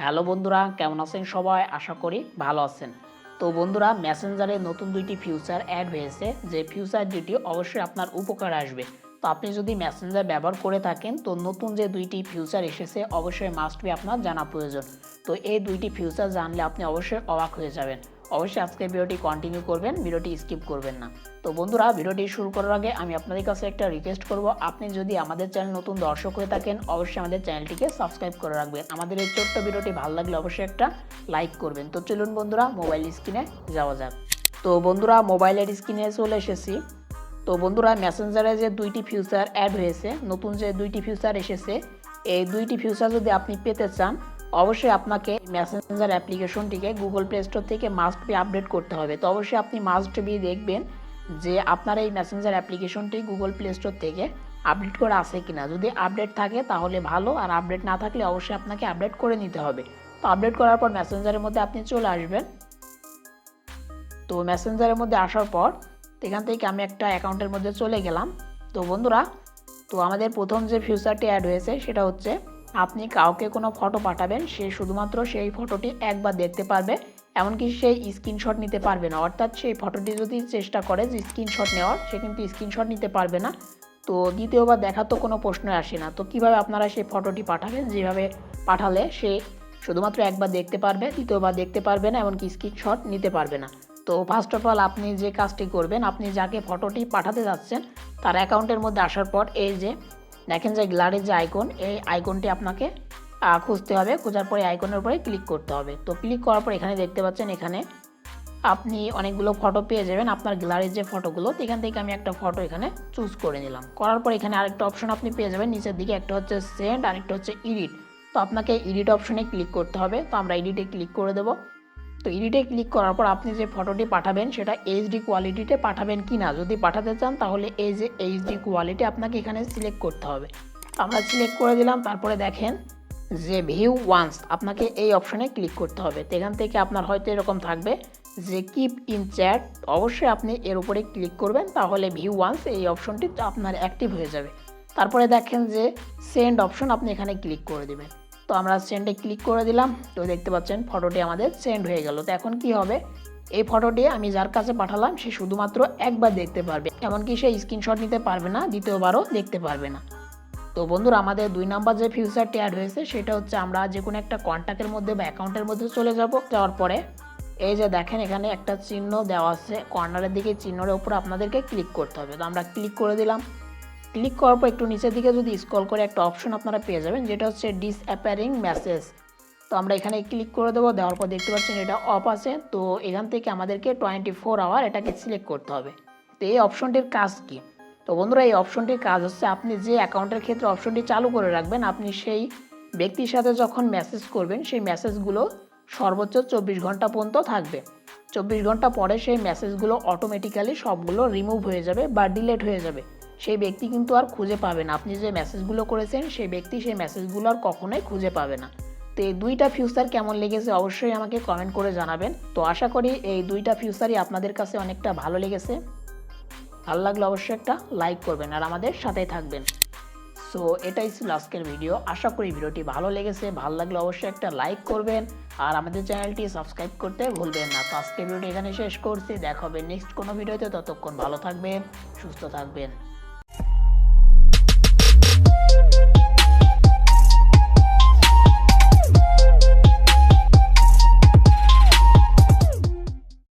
Hello বন্ধুরা, কেমন আছেন সবাই? আশা করি ভালো আছেন। তো বন্ধুরা মেসেঞ্জারে নতুন দুইটি ফিউচার অ্যাড হয়েছে। যে ফিউচার দুটি অবশ্যই আপনার উপকার আসবে। তো আপনি যদি মেসেঞ্জার ব্যবহার করে থাকেন, তো নতুন যে দুইটি ফিউচার এসেছে, অবশ্যই মাস্ট বি আপনার জানা প্রয়োজন। তো এই দুইটি ফিউচার জানলে আপনি অবশ্যই অবাক হয়ে যাবেন। অবশ্যই আজকে ভিডিওটি কন্টিনিউ করবেন, ভিডিওটি স্কিপ করবেন না। তো বন্ধুরা, ভিডিওটি শুরু করার আগে আমি আপনাদের কাছে একটা রিকোয়েস্ট করব। আপনি যদি আমাদের চ্যানেল নতুন দর্শক হয়ে থাকেন, অবশ্যই আমাদের চ্যানেলটিকে সাবস্ক্রাইব করে রাখবেন। আমাদের এই ছোট্ট ভিডিওটি ভালো লাগলে অবশ্যই একটা লাইক করবেন। তো চলুন বন্ধুরা মোবাইল স্ক্রিনে যাওয়া যাক। তো বন্ধুরা মোবাইলের স্ক্রিনে চলে এসেছি। তো বন্ধুরা মেসেঞ্জারে যে দুইটি ফিউচার অ্যাড হয়েছে, নতুন যে দুইটি ফিউচার এসেছে, এই দুইটি ফিউচার যদি আপনি পেতে চান অবশ্যই আপনাকে মেসেঞ্জার অ্যাপ্লিকেশনটিকে গুগল প্লে স্টোর থেকে মাস্ট বি আপডেট করতে হবে। তো অবশ্যই আপনি মাস্ট বি দেখবেন যে আপনার এই মেসেঞ্জার অ্যাপ্লিকেশনটি গুগল প্লে স্টোর থেকে আপডেট করা আছে কিনা। যদি আপডেট থাকে তাহলে ভালো, আর আপডেট না থাকলে অবশ্যই আপনাকে আপডেট করে নিতে হবে। তো আপডেট করার পর মেসেঞ্জারের মধ্যে আপনি চলে আসবেন। তো মেসেঞ্জারের মধ্যে আসার পর এখান থেকে আমি একটা অ্যাকাউন্টের মধ্যে চলে গেলাম। তো বন্ধুরা, তো আমাদের প্রথম যে ফিউচারটি অ্যাড হয়েছে সেটা হচ্ছে আপনি কাউকে কোনো ফটো পাঠাবেন, সে শুধুমাত্র সেই ফটোটি একবার দেখতে পারবে, এমনকি সেই স্ক্রিনশট নিতে পারবে না। অর্থাৎ সেই ফটোটি যদি চেষ্টা করে যে স্ক্রিনশট নেওয়ার, সে কিন্তু স্ক্রিনশট নিতে পারবে না। তো দ্বিতীয়বার দেখার তো কোনো প্রশ্নই আসে না। তো কীভাবে আপনারা সেই ফটোটি পাঠাবেন, যেভাবে পাঠালে সে শুধুমাত্র একবার দেখতে পারবে, দ্বিতীয়বার দেখতে পারবে না, এমনকি স্ক্রিনশট নিতে পারবে না? তো ফার্স্ট অফ অল আপনি যে কাজটি করবেন, আপনি যাকে ফটোটি পাঠাতে যাচ্ছেন, তার অ্যাকাউন্টের মধ্যে আসার পর এই যে দেখেন যে গ্যালারির যে আইকন, এই আইকনটি আপনাকে খুঁজতে হবে। খোঁজার পরে আইকনের উপরে ক্লিক করতে হবে। তো ক্লিক করার পর এখানে দেখতে পাচ্ছেন এখানে আপনি অনেকগুলো ফটো পেয়ে যাবেন আপনার গ্যালারির যে ফটোগুলো। এখান থেকে আমি একটা ফটো এখানে চুজ করে নিলাম। করার পর এখানে আরেকটা অপশন আপনি পেয়ে যাবেন। নিচের দিকে একটা হচ্ছে সেন্ড, আরেকটা হচ্ছে এডিট। তো আপনাকে এডিট অপশনে ক্লিক করতে হবে। তো আমরা এডিটে ক্লিক করে দেবো। তো এডিটে ক্লিক করার পর আপনি যে ফটোটি পাঠাবেন, সেটা এইচডি কোয়ালিটিতে পাঠাবেন কি না যদি পাঠাতে চান, তাহলে এই যে এইচডি কোয়ালিটি আপনাকে এখানে সিলেক্ট করতে হবে। আমরা সিলেক্ট করে দিলাম, তারপরে দেখেন যে ভিউ ওয়ান্স আপনাকে এই অপশনে ক্লিক করতে হবে। তো এখান থেকে আপনার হয়তো এরকম থাকবে যে কিপ ইন চ্যাট অবশ্যই আপনি এর উপরে ক্লিক করবেন, তাহলে ভিউ ওয়ান্স এই অপশনটি আপনার অ্যাক্টিভ হয়ে যাবে। তারপরে দেখেন যে সেন্ড অপশন আপনি এখানে ক্লিক করে দেবেন। তো আমরা সেন্ডে ক্লিক করে দিলাম। তো দেখতে পাচ্ছেন ফটোটি আমাদের সেন্ড হয়ে গেল। তো এখন কি হবে? এই ফটোটি আমি যার কাছে পাঠালাম, সে শুধুমাত্র একবার দেখতে পারবে। এমনকি সে স্ক্রিনশট নিতে পারবে না, দ্বিতীয়বারও দেখতে পারবে না। তো বন্ধুরা, আমাদের দুই নাম্বার যে ফিউচারটি অ্যাড হয়েছে, সেটা হচ্ছে আমরা যে কোনো একটা কন্ট্যাক্টের মধ্যে বা অ্যাকাউন্টের মধ্যে চলে যাব। যাওয়ার পরে এই যে দেখেন, এখানে একটা চিহ্ন দেওয়া আছে। কর্নারের দিকে চিহ্নের উপর আপনাদেরকে ক্লিক করতে হবে। তো আমরা ক্লিক করে দিলাম। ক্লিক করার পর একটু নিচের দিকে যদি স্ক্রল করে একটা অপশন আপনারা পেয়ে যাবেন, যেটা হচ্ছে ডিসঅ্যাপিয়ারিং মেসেজ তো আমরা এখানে ক্লিক করে দেবো, দেওয়ার পর দেখতে পাচ্ছেন এটা অফ আছে। তো এখান থেকে আমাদেরকে টোয়েন্টি ফোর আওয়ার এটাকে সিলেক্ট করতে হবে। তো এই অপশনটির কাজ কি? তো বন্ধুরা, এই অপশনটির কাজ হচ্ছে আপনি যে অ্যাকাউন্টের ক্ষেত্রে অপশনটি চালু করে রাখবেন, আপনি সেই ব্যক্তির সাথে যখন মেসেজ করবেন, সেই মেসেজগুলো সর্বোচ্চ চব্বিশ ঘণ্টা পর্যন্ত থাকবে। চব্বিশ ঘণ্টা পরে সেই মেসেজগুলো অটোমেটিক্যালি সবগুলো রিমুভ হয়ে যাবে বা ডিলেট হয়ে যাবে। সেই ব্যক্তি কিন্তু আর খুঁজে পাবে না। আপনি যে মেসেজগুলো করেছেন, সেই ব্যক্তি সেই মেসেজগুলো আর কখনোই খুঁজে পাবে না। তো এই দুইটা ফিউচার কেমন লেগেছে অবশ্যই আমাকে কমেন্ট করে জানাবেন। তো আশা করি এই দুইটা ফিউচারই আপনাদের কাছে অনেকটা ভালো লেগেছে। ভালো লাগলে অবশ্যই একটা লাইক করবেন আর আমাদের সাথেই থাকবেন। সো এটাই ছিল আজকের ভিডিও আশা করি ভিডিওটি ভালো লেগেছে। ভালো লাগলে অবশ্যই একটা লাইক করবেন। আর আমাদের চ্যানেলটি সাবস্ক্রাইব করতে ভুলবেন না। তো আজকের ভিডিওটি এখানে শেষ করছি। দেখা হবে নেক্সট কোনো ভিডিওতে ততক্ষণ ভালো থাকবেন, সুস্থ থাকবেন।